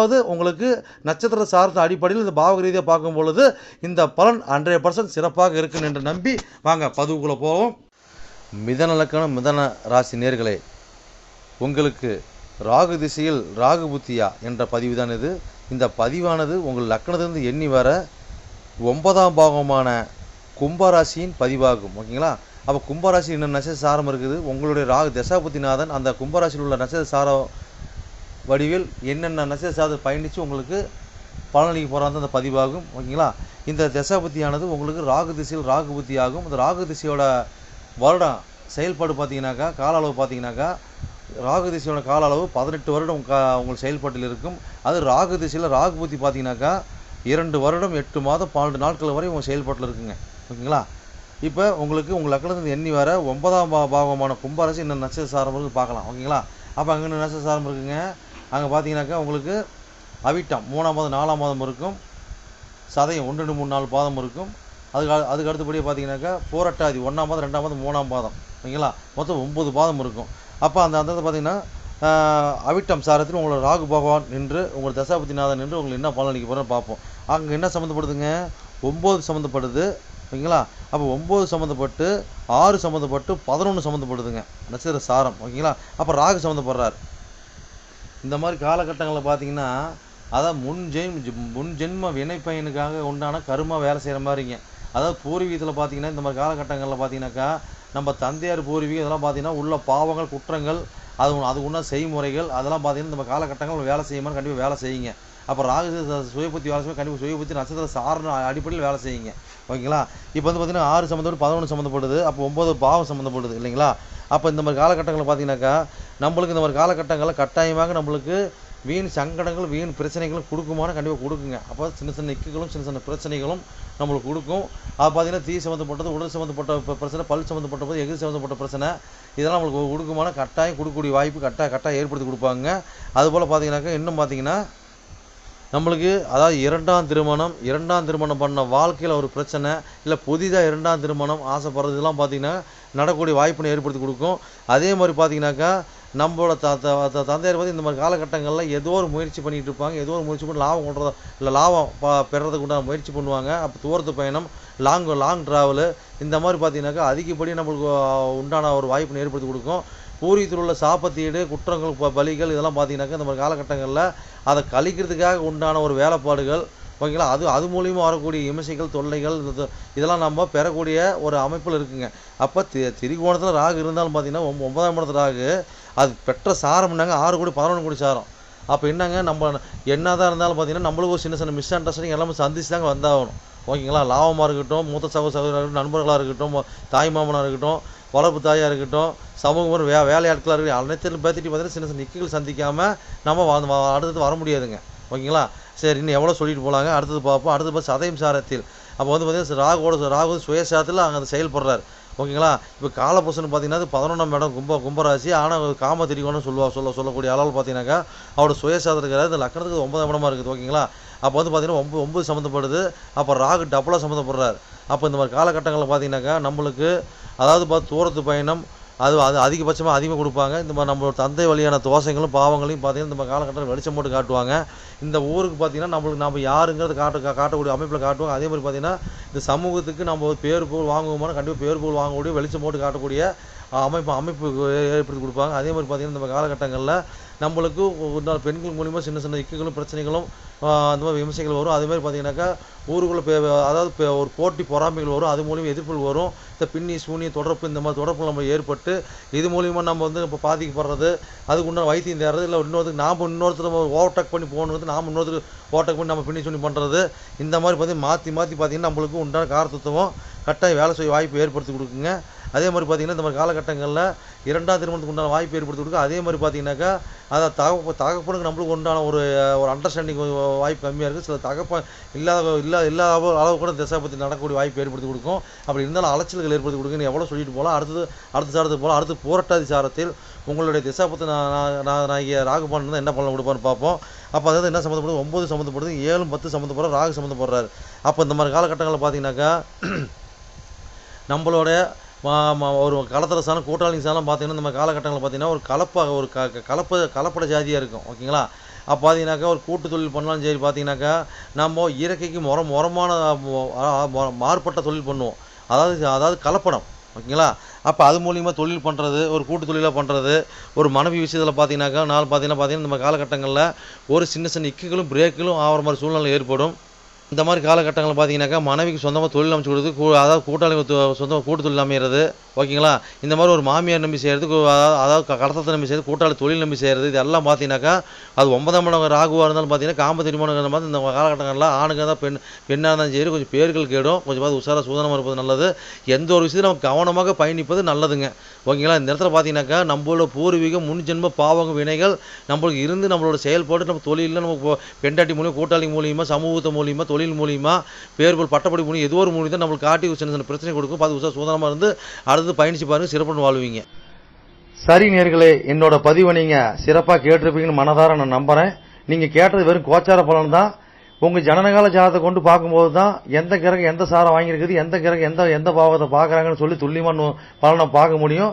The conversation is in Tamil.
அதாவது உங்களுக்கு நட்சத்திர சார்ந்த அடிப்படையில் இந்த பாவக ரீதியாக பார்க்கும் பொழுது இந்த பலன் ஹண்ட்ரட் பர்சன்ட் சிறப்பாக இருக்கும் என்று நம்பி வாங்க பதிவுக்குள்ளே போவோம். மிதன லக்கணம் மிதன ராசி நேர்களே உங்களுக்கு ராகு திசையில் ராகு புத்தியா என்ற பதிவு தான் இது. இந்த பதிவானது உங்கள் லக்கணத்திலிருந்து எண்ணி வர ஒன்பதாம் பாகமான கும்பராசியின் பதிவாகும். ஓகேங்களா? அப்போ கும்பராசி என்ன நட்சத்திர சாரம் இருக்குது? உங்களுடைய ராகு தசாபதிநாதன் அந்த கும்பராசியில் உள்ள நட்சத்திர சாரம் வடிவில் என்னென்ன நட்சத்திர சாரத்தை பயணித்து உங்களுக்கு பலனளிக்க போகிறாங்க அந்த பதிவாகும். ஓகேங்களா? இந்த தசாபதியானது உங்களுக்கு ராகு திசையில் ராகு புத்தி ஆகும். இந்த ராகு திசையோட வருடம் செயல்பாடு பார்த்தீங்கன்னாக்கா கால அளவு பார்த்தீங்கன்னாக்கா ராகு திசையோட கால அளவு பதினெட்டு வருடம் கா உங்கள் செயல்பாட்டில் இருக்கும். அது ராகு திசையில் ராகு புத்தி பார்த்தீங்கன்னாக்கா இரண்டு வருடம் எட்டு மாதம் பன்னெண்டு நாட்கள் வரை உங்கள் செயல்பாட்டில் இருக்குங்க. ஓகேங்களா? இப்போ உங்களுக்கு உங்கள் லக்கணத்தில் எண்ணி வர ஒன்பதாம் பாகமான கும்பராசி இன்னும் நட்சத்திர சாரம் இருக்குது பார்க்கலாம். ஓகேங்களா? அப்போ அங்கே இன்னும் நட்சத்திர சாரம் இருக்குங்க? அங்கே பார்த்தீங்கன்னாக்கா உங்களுக்கு அவிட்டம் மூணாம் மாதம் நாலாம் மாதம் இருக்கும். சதயம் ஒன்று ரெண்டு மூணு நாலு பாதம் இருக்கும். அதுக்கு அதுக்கு அடுத்தபடியே பார்த்தீங்கன்னாக்கா போராட்டாதி ஒன்றாம் மாதம் ரெண்டாம் மாதம் மூணாம் பாதம். ஓகேங்களா மொத்தம் ஒம்பது பாதம் இருக்கும். அப்போ அந்த அந்த பார்த்தீங்கன்னா அவிட்டம் சாரத்தில் உங்களோட ராகு பகவான் நின்று உங்கள் தசாபதிநாதன் நின்று உங்களுக்கு என்ன பலன் அளிக்க போகிறோன்னு பார்ப்போம் அங்கே என்ன சம்மந்தப்படுதுங்க ஒம்பது சம்மந்தப்படுது ஓகேங்களா அப்போ ஒம்பது சம்மந்தப்பட்டு ஆறு சம்மந்தப்பட்டு பதினொன்று சம்மந்தப்படுதுங்க நட்சத்திர சாரம். ஓகேங்களா? அப்போ ராகு சம்மந்தப்படுறார் இந்த மாதிரி காலகட்டங்களில் பார்த்தீங்கன்னா அதான் முன் ஜென் முன் ஜென்ம வினைப்பயனுக்காக உண்டான கருமா வேலை செய்கிற மாதிரிங்க. அதாவது பூர்வீகத்தில் பார்த்தீங்கன்னா இந்த மாதிரி காலகட்டங்களில் பார்த்தீங்கன்னாக்கா நம்ம தந்தையார் பூர்வீகம் இதெல்லாம் பார்த்தீங்கன்னா உள்ள பாவங்கள் குற்றங்கள் அது அது உள்ள செய்முறைகள் அதெல்லாம் பார்த்தீங்கன்னா நம்ம காலகட்டங்கள் வேலை செய்யுமா கண்டிப்பாக வேலை செய்யுங்க. அப்போ ராகு சுயபுத்தி வேலை செய்யும்? கண்டிப்பாக சுயபுத்தி நட்சத்திர சாரண அடிப்படையில் வேலை செய்யுங்க. ஓகேங்களா? இப்போ வந்து பார்த்தீங்கன்னா ஆறு சம்மந்தப்பட்டு பதினொன்று சம்மந்தப்படுது அப்போ ஒம்பது பாவம் சம்மந்தப்படுது இல்லைங்களா? அப்போ இந்த மாதிரி காலகட்டங்களில் பார்த்தீங்கன்னாக்கா நம்மளுக்கு இந்த மாதிரி காலகட்டங்களில் கட்டாயமாக நம்மளுக்கு வீண் சங்கடங்கள் வீண் பிரச்சனைகளும் கொடுக்குமான கண்டிப்பாக கொடுக்குங்க. அப்போ சின்ன சின்ன இக்குகளும் சின்ன சின்ன பிரச்சனைகளும் நம்மளுக்கு கொடுக்கும். அது பார்த்தீங்கன்னா தீ சம்மந்தப்பட்டது உடல் சம்மந்தப்பட்ட பிரச்சனை பல் சம்மந்தப்பட்ட போது எதிர் சம்மந்தப்பட்ட பிரச்சனை இதெல்லாம் நம்மளுக்கு கொடுக்குமான கட்டாயம் கொடுக்கக்கூடிய வாய்ப்பு கட்டாய கட்டாயம் ஏற்படுத்தி கொடுப்பாங்க. அதுபோல் பார்த்தீங்கன்னாக்கா இன்னும் பார்த்தீங்கன்னா நம்மளுக்கு அதாவது இரண்டாம் திருமணம் இரண்டாம் திருமணம் பண்ண வாழ்க்கையில் ஒரு பிரச்சனை இல்லை புதிதாக இரண்டாம் திருமணம் ஆசைப்படுறதுலாம் பார்த்தீங்கன்னா நடக்கக்கூடிய வாய்ப்பினை ஏற்படுத்தி கொடுக்கும். அதே மாதிரி பார்த்தீங்கன்னாக்கா நம்மளோட த த த- தந்தையர் இந்த மாதிரி காலகட்டங்களில் ஏதோ ஒரு முயற்சி பண்ணிகிட்டு இருப்பாங்க. ஏதோ ஒரு முயற்சி பண்ணி லாபம் கொண்டுறதா இல்லை லாபம் பா பெறதுக்கு உண்டான முயற்சி பண்ணுவாங்க. அப்போ தூரத்து பயணம் லாங் லாங் ட்ராவலு இந்த மாதிரி பார்த்தீங்கன்னாக்கா அதிகப்படி நம்மளுக்கு உண்டான ஒரு வாய்ப்பினை ஏற்படுத்தி கொடுக்கும். பூர்வீகத்தில் உள்ள சாப்பத்தீடு குற்றங்கள் ப- பலிகள் இதெல்லாம் பார்த்தீங்கன்னாக்கா இந்த மாதிரி காலகட்டங்களில் அதை கழிக்கிறதுக்காக உண்டான ஒரு வேலைப்பாடுகள் ஓகேங்களா? அது அது மூலியமாக வரக்கூடிய இம்சைகள் தொல்லைகள் இதெல்லாம் நம்ம பெறக்கூடிய ஒரு அமைப்பில் இருக்குங்க. அப்போ தி திரிகோணத்தில் ராகு இருந்தாலும் பார்த்தீங்கன்னா ஒன்பதாம் இடத்துல ராகு அது பெற்ற சாரம் என்னங்க? ஆறு கோடி பதினொன்று கோடி சாரம். அப்போ என்னங்க? நம்ம என்னதான் இருந்தாலும் பார்த்தீங்கன்னா நம்மளுக்கு ஒரு சின்ன சின்ன மிஸ் அண்டர்ஸ்டாண்டிங் எல்லாமே சந்திச்சு தாங்க வந்தாகணும். ஓகேங்களா? லாபமாக இருக்கட்டும் மூத்த சகோ சகோதரர்கள் இருக்கட்டும் நண்பர்களாக இருக்கட்டும் தாய் மாமனாக இருக்கட்டும் வளர்ப்பு தாயாக இருக்கட்டும் சமூகம் வே வேலையாட்களாக இருக்கட்டும் அனைத்திலும் பார்த்துட்டு பார்த்தீங்கன்னா சின்ன சின்ன நிக்கல் சந்திக்காமல் நம்ம வா- அடுத்தது வர முடியாதுங்க. ஓகேங்களா? சரி இன்னும் எவ்வளோ சொல்லிட்டு போகலாங்க அடுத்தது பார்ப்போம். அடுத்தது பார்த்து சதயம் சாரத்தில். அப்போ வந்து பார்த்தீங்கன்னா ராகுவோட ராகு சுயசாரத்தில் அங்கே செயல்படுறாரு ஓகேங்களா? இப்போ காலபுருஷன் பார்த்தீங்கன்னா அது பதினொன்றாம் இடம் கும்ப கும்பராசி. ஆனால் காம திரிகோணம் சொல்லுவா சொல்ல சொல்லக்கூடிய அளவில் பார்த்தீங்கன்னாக்கா அவரோட சுயசாதம் இருக்கிறாரு. இந்த லக்கணத்துக்கு ஒன்பதாம் இடமா இருக்குது ஓகேங்களா? அப்போ வந்து பார்த்தீங்கன்னா ஒம்பது ஒம்பது சம்மந்தப்படுது அப்போ ராகு டபுளாக சம்மந்தப்படுறாரு அப்போ இந்த மாதிரி காலகட்டங்களில் பார்த்தீங்கன்னாக்கா நம்மளுக்கு அதாவது பார்த்து தூரத்து பயணம் அது அது அதிகபட்சமாக அதிகமாக கொடுப்பாங்க. இந்த மாதிரி நம்மளோட தந்தை வழியான தோசைங்களும் பாவங்களையும் பார்த்தீங்கன்னா இந்த காலகட்டத்தில் வெளிச்சம் போட்டு காட்டுவாங்க. இந்த ஊருக்கு பார்த்தீங்கன்னா நம்மளுக்கு நம்ம யாருங்கிறது காட்ட காட்டக்கூடிய அமைப்பில் காட்டுவாங்க. அதே மாதிரி பார்த்தீங்கன்னா இந்த சமூகத்துக்கு நம்ம ஒரு பேர் புகழ் வாங்குவோம்னா கண்டிப்பாக பேர் புகழ் வாங்கக்கூடிய வெளிச்சம் போட்டு காட்டக்கூடிய அமைப்பு அமைப்பு ஏற்படுத்தி கொடுப்பாங்க. அதே மாதிரி பார்த்திங்கன்னா இந்த காலகட்டங்களில் நம்மளுக்கு ஒரு நாள் பெண்கள் மூலிமா சின்ன சின்ன இக்குகளும் பிரச்சனைகளும் அந்த மாதிரி விமர்சைகள் வரும். அதே மாதிரி பார்த்தீங்கன்னாக்கா ஊருக்குள்ளே பே அதாவது இப்போ ஒரு போட்டி பொறாமைகள் வரும். அது மூலியமாக எதிர்ப்புகள் வரும். இந்த பின்னி சூனிய தொடர்பு இந்த மாதிரி தொடர்புகள் நம்ம ஏற்பட்டு இது மூலிமா நம்ம வந்து இப்போ பாதிக்கப்படுறது அதுக்கு உண்டான வைத்தியம் தேடுறது இல்லை இன்னொருத்துக்கு நாம் இன்னொருத்தர் ஓவர்டேக் பண்ணி போகணுங்கிறது நாம் இன்னொருத்தருக்கு ஓவர்டேக் பண்ணி நம்ம பின்னி சூனி பண்ணுறது இந்த மாதிரி பார்த்தீங்கன்னா மாற்றி மாற்றி பார்த்தீங்கன்னா நம்மளுக்கு உண்டான காரத்துவம் கட்டாயம் வேலை செய்ய வாய்ப்பு ஏற்படுத்தி கொடுக்குங்க. அதே மாதிரி பார்த்தீங்கன்னா இந்த மாதிரி காலகட்டங்களில் இரண்டாம் திருமணத்துக்கு உண்டான வாய்ப்பு ஏற்படுத்தி கொடுக்கும் அதே மாதிரி பார்த்தீங்கன்னாக்கா அதை தகப்ப தகப்பனுக்கு நம்மளுக்கு உண்டான ஒரு ஒரு அண்டர்ஸ்டாண்டிங் வாய்ப்பு கம்மியாக இருக்குது சில தகப்பன் இல்லாத இல்லாத இல்லாத அளவு- கூட திசை நடக்கக்கூடிய வாய்ப்பு ஏற்படுத்தி கொடுக்கும். அப்படி இருந்தாலும் அலைச்சல்கள் ஏற்படுத்தி கொடுக்குன்னு எவ்வளோ சொல்லிட்டு போகலாம். அடுத்தது அடுத்த சாரத்துக்கு போகலாம். அடுத்து போராட்டாதி சாரத்தில் உங்களுடைய திசை பற்றி நான் நான் ராகுபான் இருந்தால் என்ன பண்ண கொடுப்பான்னு பார்ப்போம். அப்போ அதாவது என்ன சம்மந்தப்படுது? ஒம்பது சம்மந்தப்படுது. ஏழும் பத்து சம்மந்தப்படுற ராகு சம்மந்தப்படுறாரு. அப்போ இந்த மாதிரி காலகட்டங்களில் பார்த்தீங்கன்னாக்கா நம்மளோட ஒரு களத்தில் சாணம் கூட்டாளி சாணம் பார்த்தீங்கன்னா நம்ம காலகட்டங்களில் பார்த்தீங்கன்னா ஒரு கலப்பாக ஒரு க கலப்ப கலப்பட ஜாதியாக இருக்கும் ஓகேங்களா? அப்போ பார்த்தீங்கன்னாக்கா ஒரு கூட்டு தொழில் பண்ணாலும் சரி பார்த்தீங்கன்னாக்கா நம்ம இயற்கைக்கு முறம் முறமான மாறுபட்ட தொழில் பண்ணுவோம். அதாவது அதாவது கலப்படம் ஓகேங்களா? அப்போ அது மூலியமாக தொழில் பண்ணுறது ஒரு கூட்டு தொழிலாக பண்ணுறது ஒரு மனைவி விஷயத்தில் பார்த்தீங்கன்னாக்கா நாள் பார்த்தீங்கன்னா பார்த்தீங்கன்னா நம்ம காலகட்டங்களில் ஒரு சின்ன சின்ன இக்குகளும் பிரேக்குகளும் ஆகிற மாதிரி சூழ்நிலை ஏற்படும். இந்த மாதிரி காலகட்டங்களில் பார்த்தீங்கன்னாக்கா மனைவிக்கு சொந்தமாக தொழில் அமைச்சு கொடுத்து கூ அதாவது கூட்டாளி சொந்தமாக கூட்டு தொழில் அமைகிறது ஓகேங்களா? இந்த மாதிரி ஒரு மாமியார் நம்பி செய்கிறது அதாவது அதாவது கடத்தத்தை நம்பி செய்கிறது கூட்டாளி தொழில் நம்பி செய்கிறது இதெல்லாம் பார்த்தீங்கன்னாக்கா அது ஒன்பதாம் இடம் ராகுவாக இருந்தாலும் பார்த்தீங்கன்னா காம திருமணம் மாதிரி இந்த காலகட்டங்களில் ஆணுங்க தான் பெண் பெண்ணாக இருந்தாலும் சரி கொஞ்சம் பேர்கள் கேடும் கொஞ்சம் பார்த்து உஷாராக சூதனமாக இருப்பது நல்லது. எந்த ஒரு விஷயத்தையும் நம்ம கவனமாக பயணிப்பது நல்லதுங்க. ஓகேங்களா? இந்த இடத்துல பார்த்தீங்கன்னாக்கா நம்மளோட பூர்வீகம் முன்ஜென்ம பாவங்க வினைகள் நம்மளுக்கு இருந்து நம்மளோட செயல்பாடு நம்ம தொழிலில் நம்ம பெண்டாட்டி மூலியம் கூட்டாளி மூலியமாக சமூகத்தை மூலியமாக தொழில் தொழில் மூலியமாக பேர்போல் பட்டப்படி மூலியம் ஏதோ ஒரு மூலியம் தான் நம்மளுக்கு காட்டி சின்ன சின்ன பிரச்சனை கொடுக்கும். பார்த்து உஷார் சூதனமாக இருந்து அடுத்து பயணிச்சு பாருங்க சிறப்புன்னு வாழ்வீங்க. சரி நேர்களே என்னோட பதிவை நீங்க சிறப்பாக கேட்டிருப்பீங்கன்னு மனதார நான் நம்புறேன். நீங்க கேட்டது வெறும் கோச்சார பலன் தான். உங்க ஜனனகால ஜாதத்தை கொண்டு பார்க்கும்போது தான் எந்த கிரகம் எந்த சாரம் வாங்கியிருக்குது எந்த கிரகம் எந்த எந்த பாவத்தை பார்க்குறாங்கன்னு சொல்லி துல்லியமான பலனை பார்க்க முடியும்.